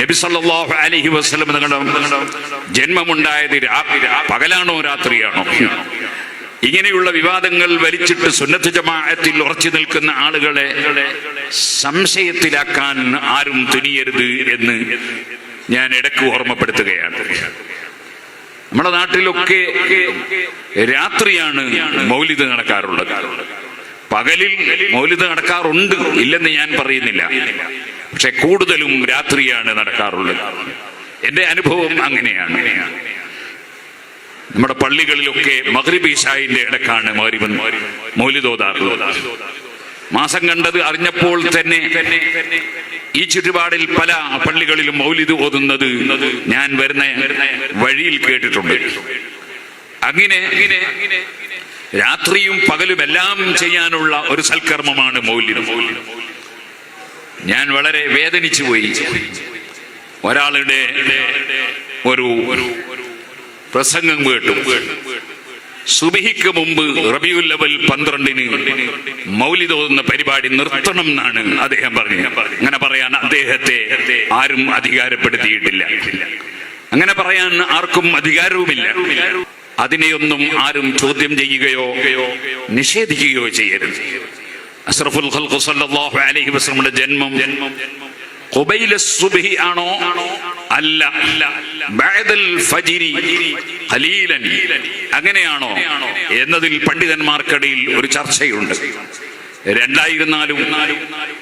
നബി സല്ലല്ലാഹു അലൈഹി വസല്ലം ജന്മമുണ്ടായത് പകലാണോ രാത്രിയാണോ? ഇങ്ങനെയുള്ള വിവാദങ്ങൾ വലിച്ചിട്ട് സുന്നത്ത് ജമാഅത്തിൽ ഉറച്ചു നിൽക്കുന്ന ആളുകളെ സംശയത്തിലാക്കാൻ ആരും തുനിയരുത് എന്ന് ഞാൻ ഇടയ്ക്ക് ഓർമ്മപ്പെടുത്തുകയാണ്. നമ്മുടെ നാട്ടിലൊക്കെ രാത്രിയാണ് മൗലിദ് നടക്കാറുള്ളത്. പകലിൽ മൗലിദ് നടക്കാറുണ്ട് ഇല്ലെന്ന് ഞാൻ പറയുന്നില്ല. പക്ഷെ കൂടുതലും രാത്രിയാണ് നടക്കാറുള്ളത്. എന്റെ അനുഭവം അങ്ങനെയാണ്. നമ്മുടെ പള്ളികളിലൊക്കെ മഗ്രിബ് ഈശായിന്റെ ഇടക്കാണ് മഗ്രിബ് മൗലിദോതാറുള്ളത് മാസം കണ്ടത് അറിഞ്ഞപ്പോൾ തന്നെ ഈ ചുറ്റുപാടിൽ പല പള്ളികളിലും മൗലിദ് ഓതുന്നത് ഞാൻ വരുന്ന വഴിയിൽ കേട്ടിട്ടുണ്ട്. അങ്ങനെ രാത്രിയും പകലും എല്ലാം ചെയ്യാനുള്ള ഒരു സൽക്കർമ്മമാണ് മൗലിദ്. ഞാൻ വളരെ വേദനിച്ചു പോയി. ഒരാളുടെ ഒരു പ്രസംഗം കേട്ടു. സുബിഹിക്ക് മുമ്പ് റബിയുൽ ലെവൽ പന്ത്രണ്ടിന് മൗലിദ് തോന്നുന്ന പരിപാടി നിർത്തണം എന്നാണ് അദ്ദേഹം പറഞ്ഞു അങ്ങനെ പറയാൻ അദ്ദേഹത്തെ ആരും അധികാരപ്പെടുത്തിയിട്ടില്ല. അങ്ങനെ പറയാൻ ആർക്കും അധികാരവുമില്ല. അതിനെയൊന്നും ആരും ചോദ്യം ചെയ്യുകയോ നിഷേധിക്കുകയോ ചെയ്യരുത്. അഷ്റഫുൽ ഖൽഖ് സല്ലല്ലാഹു അലൈഹി വസല്ലമയുടെ ജന്മം ഖുബൈല സുബ്ഹി ആണോ? അല്ല. ബഅദൽ ഫജ്രി ഖലീലൻ. അങ്ങനെയാണോ? എന്നതിൽ പണ്ഡിതന്മാർക്കിടയിൽ ഒരു ചർച്ചയുണ്ട്. രണ്ടായിരുന്നാലും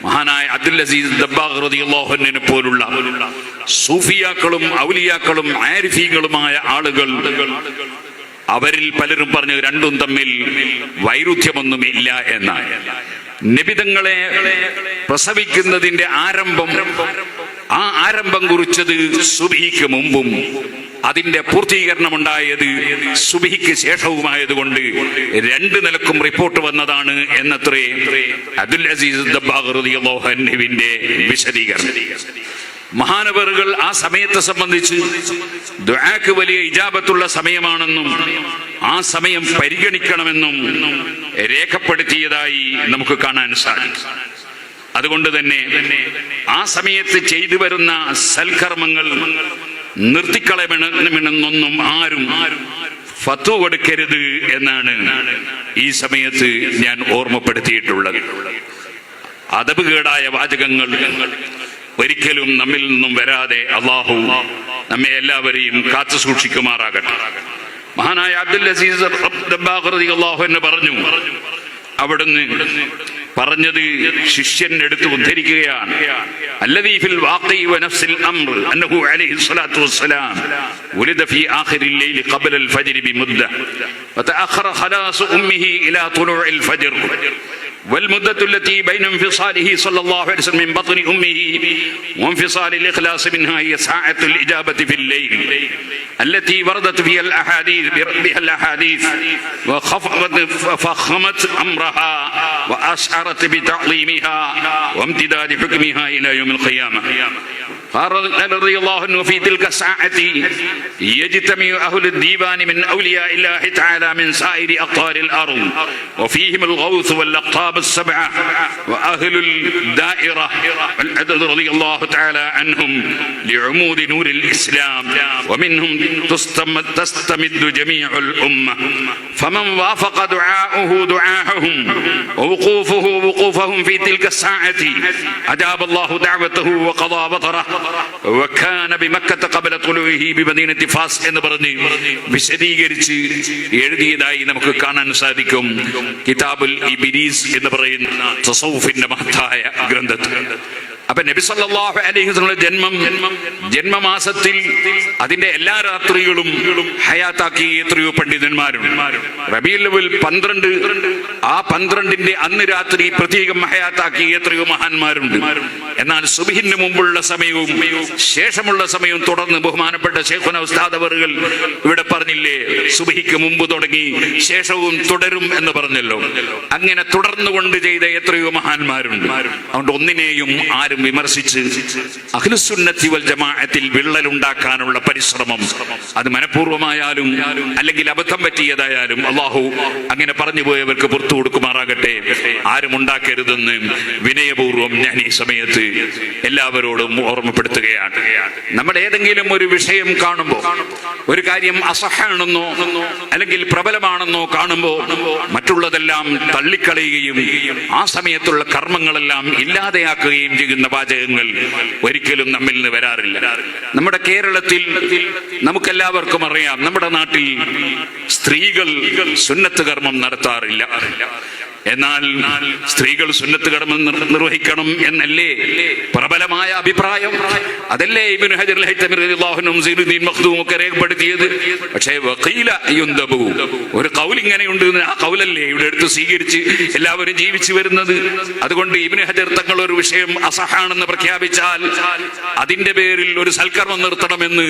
മഹാനായ അബ്ദുൽ അസീസ് അൻഹുവിനെ പോലുള്ള സൂഫിയാക്കളും ഔലിയാക്കളും ആരിഫീങ്ങളുമായ ആളുകൾ അവരിൽ പലരും പറഞ്ഞു രണ്ടും തമ്മിൽ വൈരുദ്ധ്യമൊന്നുമില്ല എന്നാണ്. നിബിതങ്ങളെ പ്രസവിക്കുന്നതിന്റെ ആരംഭം ആ ആരംഭം കുറിച്ചത് സുബിക്ക് മുമ്പും അതിന്റെ പൂർത്തീകരണം ഉണ്ടായത് സുബിഹിക്ക് ശേഷവുമായതുകൊണ്ട് രണ്ട് നിലക്കും റിപ്പോർട്ട് വന്നതാണ് എന്നത്രേ അബ്ദുൽ അസീസ് വിശദീകരണം. മഹാനവറുകൾ ആ സമയത്തെ സംബന്ധിച്ച് ദുആക്ക് വലിയ ഇജാബത്തുള്ള സമയമാണെന്നും ആ സമയം പരിഗണിക്കണമെന്നും രേഖപ്പെടുത്തിയതായി നമുക്ക് കാണാൻ സാധിക്കും. അതുകൊണ്ട് തന്നെ ആ സമയത്ത് ചെയ്തു വരുന്ന സൽക്കർമ്മങ്ങൾ നിർത്തിക്കളയണമെന്നൊന്നും ആരും ഫത്തു കൊടുക്കരുത് എന്നാണ് ഈ സമയത്ത് ഞാൻ ഓർമ്മപ്പെടുത്തിയിട്ടുള്ളത്. അതപുകേടായ വാചകങ്ങൾ ഒരിക്കലും നമ്മിൽ നിന്നും വരാതെ അള്ളാഹു നമ്മെ എല്ലാവരെയും കാത്തു സൂക്ഷിക്കുമാറാകട്ടെ. മഹാനായ അബ്ദുൽ അസീസ് അള്ളാഹു എന്ന് പറഞ്ഞു അവിടുന്ന് പറഞ്ഞത് ശിഷ്യൻ എടുത്ത് ഉദ്ധരിക്കുകയാണ്. അല്ലദീഫിൽ والمدة التي بين انفصاله صلى الله عليه وسلم من بطن أمه وانفصال الإخلاص منها هي ساعة الإجابة في الليل التي وردت فيها الأحاديث بها الأحاديث وخفضت فخمت أمرها وأشعرت بتعظيمها وامتداد حكمها إلى يوم القيامة. رضي الله عنه في تلك الساعة يجتمع أهل الديوان من أولياء الله تعالى من سائر أقطار الأرض وفيهم الغوث والأقطاب السبعة وأهل الدائرة والعدد رضي الله تعالى عنهم لعمود نور الإسلام ومنهم تستمد, جميع الأمة. فمن وافق دعاؤه دعاءهم ووقوفه وقوفهم في تلك الساعة أجاب الله دعوته وقضى بطره قبل طلوعه بمدينة فاس എന്ന് പറഞ്ഞ് വിശദീകരിച്ച് എഴുതിയതായി നമുക്ക് കാണാൻ സാധിക്കും. കിതാബുൽ എന്ന് പറയുന്ന തസൗഫിന്റെ മഹത്തായ ഗ്രന്ഥത്തിൽ. അപ്പൊ അലൈഹി വസല്ലമയുടെ ജന്മം ജന്മമാസത്തിൽ അതിന്റെ എല്ലാ രാത്രികളും ഹയാത്താക്കി എത്രയോ പണ്ഡിതന്മാരുണ്ട്. പന്ത്രണ്ട്. ആ പന്ത്രണ്ടിന്റെ അന്ന് രാത്രി പ്രത്യേകം ഹയാത്താക്കി എത്രയോ മഹാന്മാരുണ്ട്. എന്നാൽ സുബിഹിന് മുമ്പുള്ള സമയവും ശേഷമുള്ള സമയവും തുടർന്ന് ബഹുമാനപ്പെട്ട ശേഖുന ഉസ്താദ് അവറുകൾ ഇവിടെ പറഞ്ഞില്ലേ സുബിഹിക്ക് മുമ്പ് തുടങ്ങി ശേഷവും തുടരും എന്ന് പറഞ്ഞല്ലോ. അങ്ങനെ തുടർന്നുകൊണ്ട് ചെയ്ത എത്രയോ മഹാന്മാരുണ്ട്. അതുകൊണ്ട് ഒന്നിനെയും ആരും വിമർശിച്ച് അഖിലുസുന്നത്തി വൽ ജമാഅത്തിൽ വിള്ളലുണ്ടാക്കാനുള്ള പരിശ്രമം അത് മനഃപൂർവമായാലും അല്ലെങ്കിൽ അബദ്ധം പറ്റിയതായാലും അള്ളാഹു അങ്ങനെ പറഞ്ഞു പോയവർക്ക് പുറത്തു കൊടുക്കുമാറാകട്ടെ. ആരും ഉണ്ടാക്കരുതെന്ന് വിനയപൂർവം ഞാൻ ഈ സമയത്ത് എല്ലാവരോടും ഓർമ്മപ്പെടുത്തുകയാണ്. നമ്മൾ ഏതെങ്കിലും ഒരു വിഷയം കാണുമ്പോൾ ഒരു കാര്യം അസഹാണെന്നോ അല്ലെങ്കിൽ പ്രബലമാണെന്നോ കാണുമ്പോൾ മറ്റുള്ളതെല്ലാം തള്ളിക്കളയുകയും ആ സമയത്തുള്ള കർമ്മങ്ങളെല്ലാം ഇല്ലാതെയാക്കുകയും ചെയ്യുന്ന വാചകങ്ങൾ ഒരിക്കലും നമ്മിൽ നിന്ന് വരാറില്ല. നമ്മുടെ കേരളത്തിൽ നമുക്കെല്ലാവർക്കും അറിയാം നമ്മുടെ നാട്ടിൽ സ്ത്രീകൾ സുന്നത്ത് കർമ്മം നടത്താറില്ല. എന്നാൽ സ്ത്രീകൾ സുന്നത്ത് കടമ നിർ- നിർവഹിക്കണം എന്നല്ലേ പ്രബലമായ അഭിപ്രായം? അതല്ലേ ഇബ്നു ഹജർ ഒക്കെ രേഖപ്പെടുത്തിയത്? പക്ഷേ യുൻദബു ഒരു കൗൽ എന്ന് ആ കൗലല്ലേ ഇവിടെ എടുത്ത് സ്വീകരിച്ച് എല്ലാവരും ജീവിച്ചു വരുന്നത്? അതുകൊണ്ട് ഇബിന് ഹജർ തങ്ങൾ ഒരു വിഷയം അസഹാണെന്ന് പ്രഖ്യാപിച്ചാൽ അതിന്റെ പേരിൽ ഒരു സൽക്കർമ്മം നിർത്തണമെന്ന്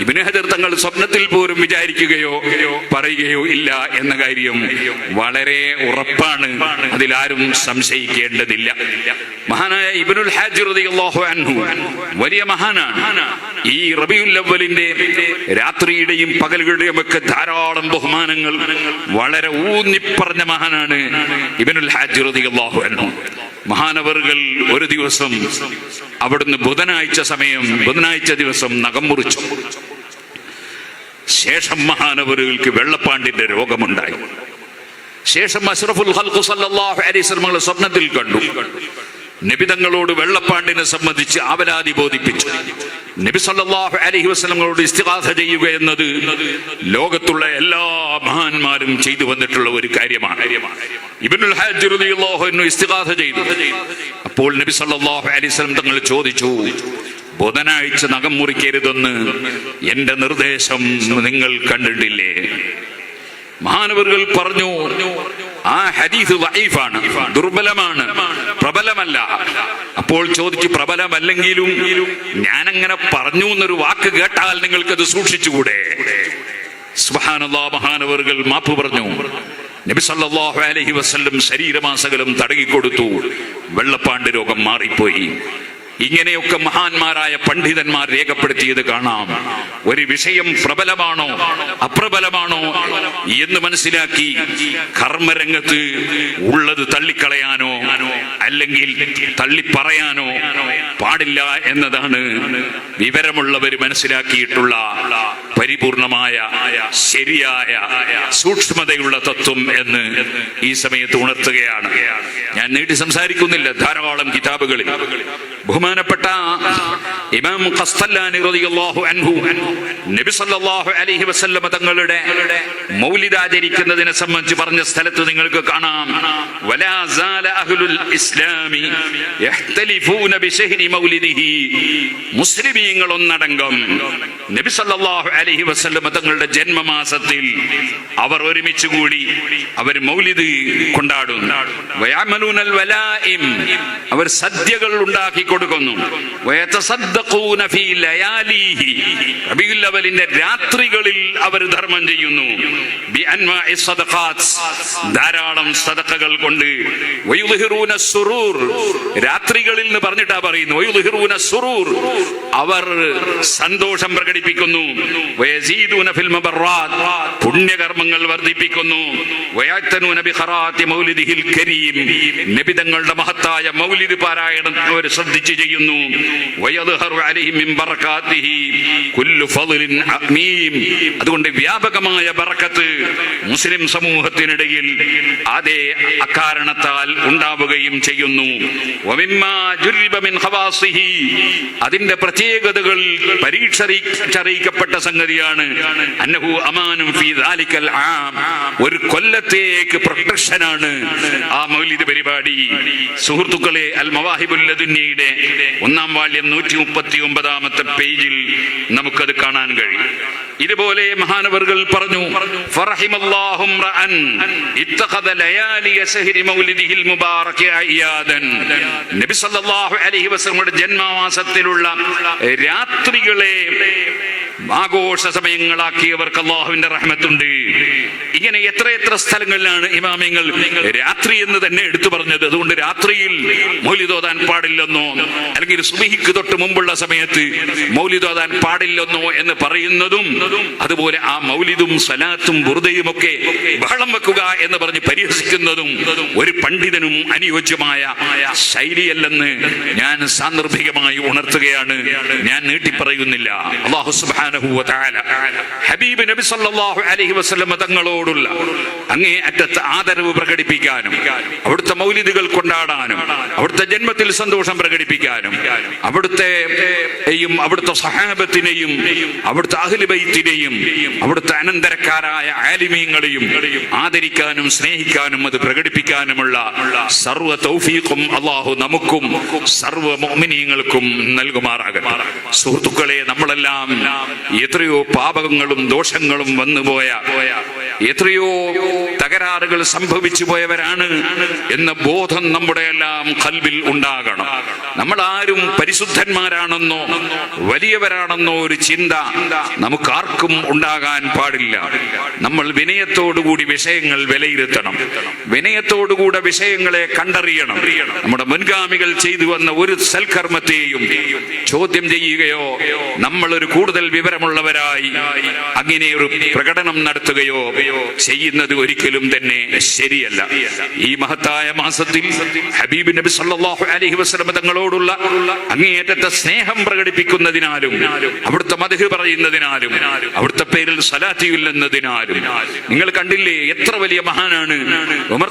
ഇബിന് ഹജർ തങ്ങൾ സ്വപ്നത്തിൽ പോലും വിചാരിക്കുകയോ പറയുകയോ ഇല്ല എന്ന കാര്യം വളരെ ഉറപ്പാണ്. അതിലാരും സംശയിക്കേണ്ടതില്ല. മഹാനായ ഇബ്നുൽ അൻഹു വലിയ മഹാനാണ്. ഈ റബിയുൽ അവലിന്റെ രാത്രിയുടെയും പകലുകളുടെയും ഒക്കെ ധാരാളം ബഹുമാനങ്ങൾ വളരെ ഊന്നിപ്പറഞ്ഞ മഹാനാണ് ഇബ്നുൽ ഹാജ് റളിയല്ലാഹു അൻഹു. മഹാനവറുകൾ ഒരു ദിവസം അവിടുന്ന് ബുധനാഴ്ച സമയം ബുധനാഴ്ച ദിവസം നഖം മുറിച്ചു. ശേഷം മഹാനവറുകൾക്ക് വെള്ളപ്പാണ്ടിന്റെ രോഗമുണ്ടായി. ശേഷം അഷ്റഫുൽ ഖൽഖ് സല്ലല്ലാഹു അലൈഹി വസല്ലം സ്വപ്നത്തിൽ കണ്ടു. നിബിതങ്ങളോട് വെള്ളപ്പാണ്ടിനെ സംബന്ധിച്ച് ആവലാതി ബോധിപ്പിച്ചു. നബി സല്ലല്ലാഹു അലൈഹി വസ്ലങ്ങളോട് ഇസ്തിഗാസ ചെയ്യുക എന്നത് ലോകത്തുള്ള എല്ലാ മഹാന്മാരും ചെയ്തു വന്നിട്ടുള്ള ഒരു കാര്യമാണ്. ഇബ്നുൽ ഹാജ് റളിയല്ലാഹു അൻഹു ഇസ്തിഗാസ ചെയ്തു. അപ്പോൾ നബി സല്ലല്ലാഹു അലൈഹി വസല്ലം തങ്ങൾ ചോദിച്ചു ബുധനാഴ്ച നഖം മുറിക്കരുതെന്ന് എന്റെ നിർദ്ദേശം നിങ്ങൾ കണ്ടിട്ടില്ലേ? മഹാനവറുകൾ പറഞ്ഞു ആ ഹരീസ് വൈഫാണ് ദുർബലമാണ് പ്രബലമല്ല. അപ്പോൾ ചോദിച്ചു പ്രബലമല്ലെങ്കിലും ഞാനങ്ങനെ പറഞ്ഞു എന്നൊരു വാക്ക് കേട്ടാൽ നിങ്ങൾക്കത് സൂക്ഷിച്ചുകൂടെ? മഹാനവറുകൾ മാപ്പ് പറഞ്ഞു നബി സല്ലല്ലാഹു അലൈഹി വസല്ലം ശരീരമാസകലം തടകിക്കൊടുത്തു വെള്ളപ്പാണ്ട് രോഗം മാറിപ്പോയി. ഇങ്ങനെയൊക്കെ മഹാന്മാരായ പണ്ഡിതന്മാർ രേഖപ്പെടുത്തിയത് കാണാം. ഒരു വിഷയം പ്രബലമാണോ? അപ്രബലമാണോ? എന്ന് മനസ്സിലാക്കി കർമ്മരംഗത്ത് ഉള്ളത് തള്ളിക്കളയാനോ അല്ലെങ്കിൽ തള്ളിപ്പറയാനോ പാടില്ല എന്നതാണ് വിവരമുള്ളവർ മനസ്സിലാക്കിയിട്ടുള്ള പരിപൂർണമായ ശരിയായ സൂക്ഷ്മതയുള്ള തത്വം എന്ന് ഈ സമയത്ത് ഉണർത്തുകയാണ്. ഞാൻ നീട്ടി സംസാരിക്കുന്നില്ല ധാരാളം കിതാബുകളിൽ. ബഹുമാനപ്പെട്ട ഇമാം ഖസ്തല്ലാനി റളിയല്ലാഹു അൻഹു നബി സല്ലല്ലാഹു അലൈഹി വസല്ലമ തങ്ങളുടെ മൗലിദ് ആചരിക്കുന്നതിനെ സംബന്ധിച്ച് പറഞ്ഞ സ്ഥലത്ത് നിങ്ങൾക്ക് കാണാം. വലാ സാല അഹ്ലുൽ ഇസ്ലാമി യഹ്തലിഫൂന ബിശഹ്രി മൗലിദിഹി. മുസ്ലിമീങ്ങൾ ഒന്നടങ്കം നബി സല്ലല്ലാഹു അലൈഹി വസല്ലമ തങ്ങളുടെ ജന്മമാസത്തിൽ അവർ ഒരുമിച്ച് കൂടി അവർ മൗലിദ് കൊണ്ടാടും വയഅമലൂനൽ വലായിം അവർ സദ്യകൾ ഉണ്ടാക്കി കൊടുക്കുന്നു. റബീഉൽ അവലിന്റെ രാത്രികളിൽ അവർ ധർമ്മം ചെയ്യുന്നു. ധാരാളം സദക്കകൾ കൊണ്ട്. രാത്രികളിൽ എന്ന് പറഞ്ഞിട്ടാ പറയുന്നു സുറൂർ. അവർ സന്തോഷം പ്രകടിപ്പിക്കുന്നു. പുണ്യകർമ്മങ്ങൾ വർദ്ധിപ്പിക്കുന്നു. നബി തങ്ങളുടെ മഹത്തായ മൗലിദ് പാരായണം അവർ ശ്രദ്ധിച്ച് ചെയ്യുന്നു. അതുകൊണ്ട് വ്യാപകമായ ബറക്കത്ത് മുസ്ലിം സമൂഹത്തിനിടയിൽ അതേ അക്കാരണത്താൽ ഉണ്ടാവുകയും ചെയ്യുന്നു. അതിന്റെ പ്രത്യേകതകൾ പരീക്ഷറിയിക്കപ്പെട്ട സംഗതിയാണ്. അന്നഹു അമാനും ഒരു കൊല്ലത്തേക്ക് പ്രൊട്ടക്ഷനാണ് ആ മൗലിദ് പരിപാടി. സുഹൃത്തുക്കളെ അൽ മവാഹിബുൽ ലദുന്നിയുടെ ഒന്നാം വാല്യം നൂറ്റി മുപ്പത്തി ഒമ്പതാമത്തെ പേജിൽ നമുക്കത് കാണാൻ കഴിയും. ഇതുപോലെ മഹാനവറുകൾ പറഞ്ഞു നബി രാത്രികളെ ആഘോഷ സമയങ്ങളാക്കിയവർക്ക് അള്ളാഹുവിന്റെ റഹ്മത്തുണ്ട്. ഇങ്ങനെ എത്രയെത്ര എത്ര സ്ഥലങ്ങളിലാണ് ഇമാമിങ്ങൾ രാത്രി എന്ന് തന്നെ എടുത്തു പറഞ്ഞത്. അതുകൊണ്ട് രാത്രിയിൽ മൗലിതോതാൻ പാടില്ലെന്നോ അല്ലെങ്കിൽ സുബിഹിക്ക് തൊട്ട് മുമ്പുള്ള സമയത്ത് മൗലിതോതാൻ പാടില്ലെന്നോ എന്ന് പറയുന്നതും അതുപോലെ ആ മൗലിദും സലാത്തും ബുറുദയും ഒക്കെ ബഹളം വെക്കുക എന്ന് പറഞ്ഞ് പരിഹസിക്കുന്നതും ഒരു പണ്ഡിതനും അനുയോജ്യമായ ശൈലിയല്ലെന്ന് ഞാൻ സാന്ദർഭികമായി ഉണർത്തുകയാണ്. ഞാൻ നീട്ടിപ്പറയുന്നില്ല. അള്ളാഹു സുബ്ഹാനഹു ഹബീബ് നബി സല്ലല്ലാഹു അലൈഹി വസല്ലം തങ്ങളോടുള്ള അങ്ങേ അറ്റത്ത് ആദരവ് പ്രകടിപ്പിക്കാനും അവിടുത്തെ മൗലിദുകൾ കൊണ്ടാടാനും അവിടുത്തെ ജന്മത്തിൽ സന്തോഷം പ്രകടിപ്പിക്കാനും അവിടുത്തെ അവിടുത്തെ സഹാബത്തിനെയും അവിടുത്തെ അഹ്ലുബൈത്തിനെയും അവിടുത്തെ അനന്തരക്കാരായ ആലിമീങ്ങളെയും ആദരിക്കാനും സ്നേഹിക്കാനും അത് പ്രകടിപ്പിക്കാനുമുള്ള സർവ തൗഫീഖും അള്ളാഹു നമുക്കും സർവ മോമിനീങ്ങൾക്കും നൽകുമാറാകട്ടെ. സുഹൃത്തുക്കളെ നമ്മളെല്ലാം എത്രയോ പാപങ്ങളും ദോഷങ്ങളും വന്നുപോയ എത്രയോ തകരാറുകൾ സംഭവിച്ചു പോയവരാണ് എന്ന ബോധം നമ്മുടെ എല്ലാം കൽവിൽ ഉണ്ടാകണം. നമ്മൾ ആരും പരിശുദ്ധന്മാരാണെന്നോ വലിയവരാണെന്നോ ഒരു ചിന്ത നമുക്കാർക്കും ഉണ്ടാകാൻ പാടില്ല. നമ്മൾ വിനയത്തോടുകൂടി വിഷയങ്ങൾ വിലയിരുത്തണം. വിനയത്തോടുകൂടെ വിഷയങ്ങളെ കണ്ടറിയണം. നമ്മുടെ മുൻഗാമികൾ ചെയ്തു വന്ന ഒരു സൽക്കർമ്മത്തെയും ചോദ്യം ചെയ്യുകയോ നമ്മളൊരു കൂടുതൽ കൂടുതൽ വിവരമുള്ളവരായി അങ്ങനെ ഒരു പ്രകടനം നടത്തുകയോ ചെയ്യുന്നത് ഒരിക്കലും തന്നെ ശരിയല്ല. ഈ മഹത്തായ മാസത്തിൽ ഹബീബ് നബി സല്ലാഹു അലഹി വസ്ലമ തങ്ങളോടുള്ള അങ്ങേയറ്റത്തെ സ്നേഹം പ്രകടിപ്പിക്കുന്നതിനാലും അവിടുത്തെ മധു പറയുന്നതിനാലും അവിടുത്തെ പേരിൽ സലാറ്റിയില്ലെന്നതിനാലും നിങ്ങൾ കണ്ടില്ലേ എത്ര വലിയ മഹാനാണ്? ഉമർ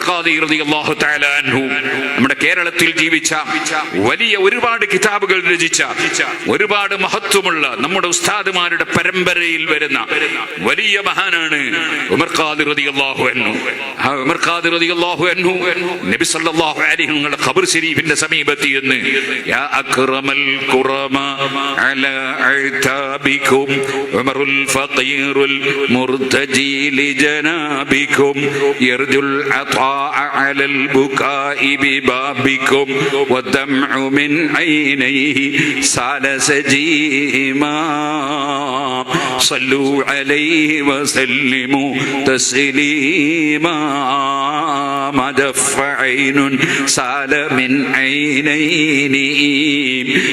നമ്മുടെ കേരളത്തിൽ ജീവിച്ച വലിയ ഒരുപാട് കിതാബുകൾ രചിച്ച ഒരുപാട് മഹത്വമുള്ള നമ്മുടെ മഹാന്മാരുടെ പരമ്പരയിൽ വരുന്ന വലിയ മഹാനാണ് ഉമർ അൻഹു. ആ ഉമർ അൻഹു നബി സല്ലല്ലാഹു അലൈഹി ഖബർ ശരീഫിന്റെ സമീപത്ത് എന്ന് യാ ഖുറമ ഉമറുൽ ഫഖീറുൽ മുർതജി അതാഅ അലൽ ബുകാഇ ബിബാബികും മിൻ صلوا عليه وسلموا تسليما. ما دف عين سال من عينين.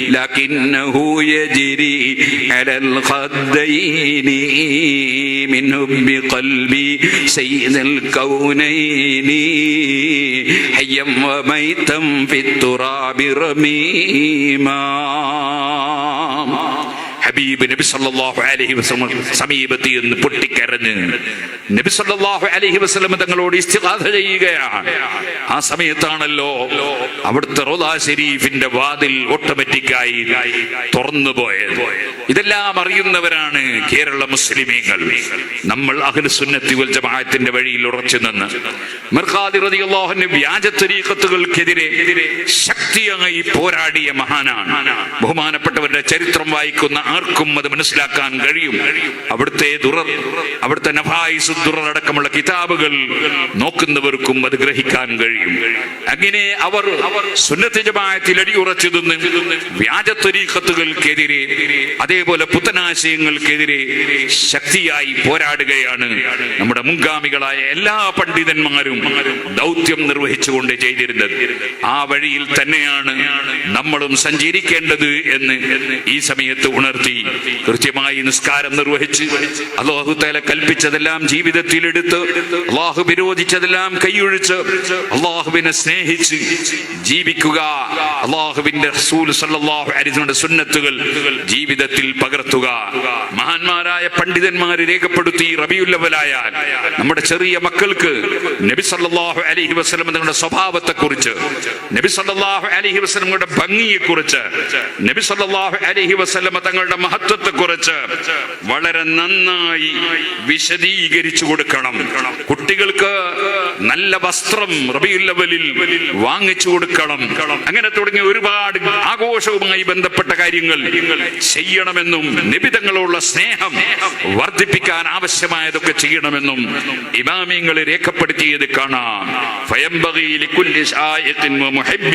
لكنه يجري على الخدين. من حب قلبي سيد الكونين. حيا وميتا في التراب رميما. ഹബീബ് നബി സല്ലല്ലാഹു അലൈഹി വസല്ലം സമീപത്ത് എന്ന് പൊട്ടിക്കരഞ്ഞ് നബി സല്ലല്ലാഹു അലൈഹി വസല്ലം തങ്ങളോട് ഇസ്തിഗാഥ ചെയ്യുകയാണ്. ആ സമയത്താണല്ലോ അവിടുത്തെ റോദാ ഷെരീഫിന്റെ വാതിൽ ഓട്ടോമാറ്റിക്കായി തുറന്നു പോയത്. ഇതെല്ലാം അറിയുന്നവരാണ് കേരള മുസ്ലിമീങ്ങൾ. നമ്മൾ അഖിൽ സുന്നത്തി വൽ ജമാഅത്തിന്റെ വഴിയിൽ ഉറച്ചു നിന്ന് മിർഖാദി റളിയല്ലാഹു അൻഹു വ്യാജ തരീഖത്തുകൾക്കെതിരെ ശക്തിയായി പോരാടിയ മഹാനാണ്. ബഹുമാനപ്പെട്ടവരുടെ ചരിത്രം വായിക്കുന്ന ആർക്കും അത് മനസ്സിലാക്കാൻ കഴിയും. അവിടുത്തെ ദുറർ അവിടുത്തെ നഫായിസ് ദുറർ അടക്കമുള്ള കിതാബുകൾ നോക്കുന്നവർക്കും അത് ഗ്രഹിക്കാൻ കഴിയും. അങ്ങനെ അവർ സുന്നത്ത് ജമാഅത്തിൽ അടിയുറച്ചു നിന്ന് വ്യാജ തരീഖത്തുകൾക്കെതിരെ അതേപോലെ പുത്തനാശയങ്ങൾക്കെതിരെ ശക്തിയായി പോരാടുകയാണ് നമ്മുടെ മുൻഗാമികളായ എല്ലാ പണ്ഡിതന്മാരും ദൗത്യം നിർവഹിച്ചുകൊണ്ട് ചെയ്തിരുന്നത്. ആ വഴിയിൽ തന്നെയാണ് നമ്മളും സഞ്ചരിക്കേണ്ടത് എന്ന് ഈ സമയത്ത് ഉണർത്തി കൃത്യമായി നിസ്കാരം നിർവഹിച്ച് അള്ളാഹു തല കൽപ്പിച്ചതെല്ലാം ജീവിതത്തിൽ എടുത്ത് അള്ളാഹു വിരോധിച്ചതെല്ലാം കൈയൊഴിച്ച് അള്ളാഹുവിനെ സ്നേഹിച്ച് ജീവിക്കുക. അള്ളാഹുവിന്റെ റസൂൽ സല്ലല്ലാഹു അലൈഹി സുന്നത്തുകൾ ജീവിതത്തിൽ പകർത്തുക. മഹാന്മാരായ പണ്ഡിതന്മാർ രേഖപ്പെടുത്തി റബിയുല്ലവലായാൽ നമ്മുടെ ചെറിയ മക്കൾക്ക് നബി സല്ലല്ലാഹു അലൈഹി വസല്ലം തങ്ങളുടെ സ്വഭാവത്തെ കുറിച്ച് നബി സല്ലല്ലാഹു അലൈഹി ഭംഗിയെ കുറിച്ച് നബി സല്ലല്ലാഹു അലൈഹി വസ്ലമ തങ്ങളുടെ മഹത്വത്തെ കുറിച്ച് വളരെ നന്നായി വിശദീകരിച്ചു കൊടുക്കണം കുട്ടികൾക്ക് നല്ല വസ്ത്രം റബിയുല്ലവലിൽ വാങ്ങിച്ചു കൊടുക്കണം അങ്ങനെ തുടങ്ങിയ ഒരുപാട് ആഘോഷവുമായി ബന്ധപ്പെട്ട കാര്യങ്ങൾ ചെയ്യണമെന്നും നിബിതങ്ങളുള്ള സ്നേഹം വർദ്ധിപ്പിക്കാൻ ആവശ്യമായതൊക്കെ ചെയ്യണമെന്നും ഇമാമിങ്ങൾ രേഖപ്പെടുത്തിയത് കാണാം فينبغي لكل شائق ومحب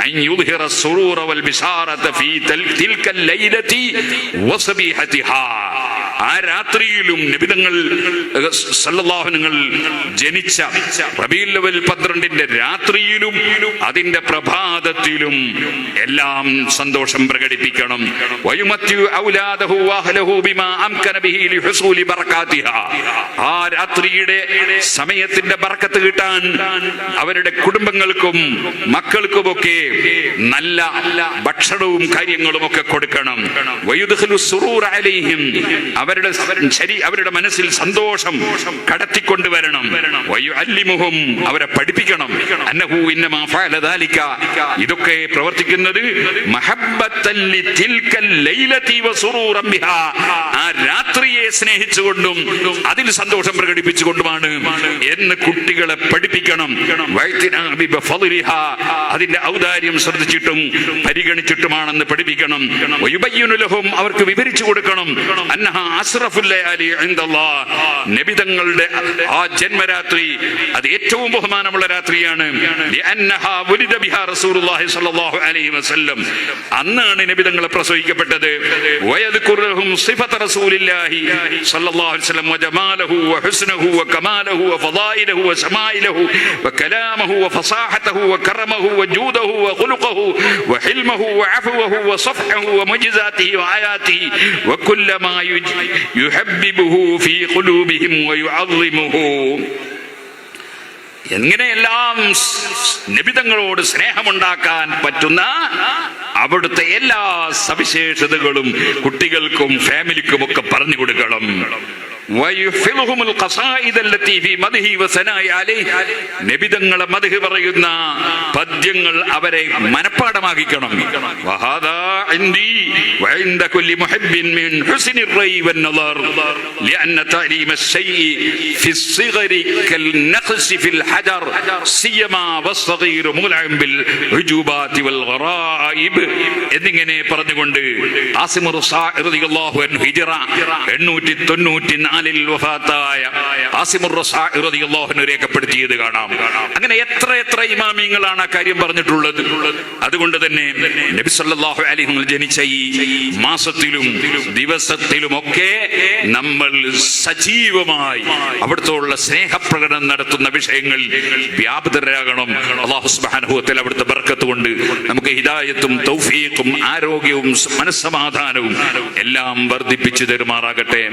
أن يظهر السرور والبشارة في تل- تلك الليلة وصبيحتها. ആ രാത്രിയിലും നിബിതങ്ങൾ സല്ലാഹനങ്ങൾ ജനിച്ച റബീൽ ലെവൽ പന്ത്രണ്ടിന്റെ രാത്രിയിലും അതിന്റെ പ്രഭാതത്തിലും എല്ലാം സന്തോഷം പ്രകടിപ്പിക്കണം. ആ രാത്രിയുടെ സമയത്തിന്റെ ബർക്കത്ത് കിട്ടാൻ അവരുടെ കുടുംബങ്ങൾക്കും മക്കൾക്കുമൊക്കെ നല്ല ഭക്ഷണവും കാര്യങ്ങളും ഒക്കെ കൊടുക്കണം അവർ അവരുടെ ശരി അവരുടെ മനസ്സിൽ സന്തോഷം കടത്തിക്കൊണ്ടുവരണം. വയുഅല്ലിമുഹും അവരെ പഠിപ്പിക്കണം. അന്നഹു ഇതൊക്കെ പ്രവർത്തിക്കുന്നത് ആ രാത്രിയെ സ്നേഹിച്ചുകൊണ്ടും അതിൽ സന്തോഷം പ്രകടിപ്പിച്ചുകൊണ്ടുമാണ് എന്ന് കുട്ടികളെ പഠിപ്പിക്കണം. അതിന്റെ ഔദാര്യം ശ്രദ്ധിച്ചിട്ടും പരിഗണിച്ചിട്ടുമാണെന്ന് പഠിപ്പിക്കണം. അവർക്ക് വിവരിച്ചു കൊടുക്കണം. അന്നഹ. നബിതങ്ങളുടെ ആ ജന്മരാത്രി അത് ഏറ്റവും ബഹുമാനമുള്ള രാത്രിയാണ് ലിഅന്നഹാ വുലിദ ബിഹാ റസൂലുള്ളാഹി സ്വല്ലല്ലാഹു അലൈഹി വസല്ലം അന്നാണ് നബിതങ്ങളെ പ്രസവിക്കപ്പെട്ടത് വയദ്കുറു ലഹും സിഫത റസൂലില്ലാഹി സ്വല്ലല്ലാഹു അലൈഹി വസല്ലം വജമാലഹു വഹുസ്നഹു വകമാലഹു വഫളായിലഹു വശമായിലഹു വകലാമഹു വഫസാഹതഹു വകറമഹു വജൂദഹു വഖുലുഖഹു വഹിൽമഹു വഅഫവഹു വസഫഹു ومعجزاته وآياته وكل ما എങ്ങനെയെല്ലാം നിബിതങ്ങളോട് സ്നേഹമുണ്ടാക്കാൻ പറ്റുന്ന അവിടുത്തെ എല്ലാ സവിശേഷതകളും കുട്ടികൾക്കും ഫാമിലിക്കും ഒക്കെ പറഞ്ഞു കൊടുക്കണം. നബിതങ്ങളെ മധു പറയുന്ന പദ്യങ്ങൾ അവരെ മനഃപ്പാടമാക്കിക്കണം. എന്നിങ്ങനെ പറഞ്ഞുകൊണ്ട് ഹിജറ എണ്ണൂറ്റി തൊണ്ണൂറ്റി ഹിജ്റ 894 ൽ വഫാത്തായ ആസിമുർ അൻഹു രേഖപ്പെടുത്തിയത് കാണാം. അങ്ങനെ എത്ര എത്ര ഇമാമിങ്ങളാണ് ആ കാര്യം പറഞ്ഞിട്ടുള്ളത്. അതുകൊണ്ട് തന്നെ നബി സല്ലല്ലാഹു അലൈഹി ജനിച്ച ഈ മാസത്തിലും ദിവസത്തിലും ഒക്കെ നമ്മൾ സജീവമായി അവിടുത്തെ സ്നേഹപ്രകടനം നടത്തുന്ന വിഷയങ്ങൾ വ്യാപൃതരാകണം. അള്ളാഹു സുബ്ഹാനഹു അവിടുത്തെ ബർക്കത്ത് കൊണ്ട് നമുക്ക് ഹിദായത്തും തൗഫീഖും ആരോഗ്യവും മനസ്സമാധാനവും എല്ലാം വർദ്ധിപ്പിച്ചു തരുമാറാകട്ടെ.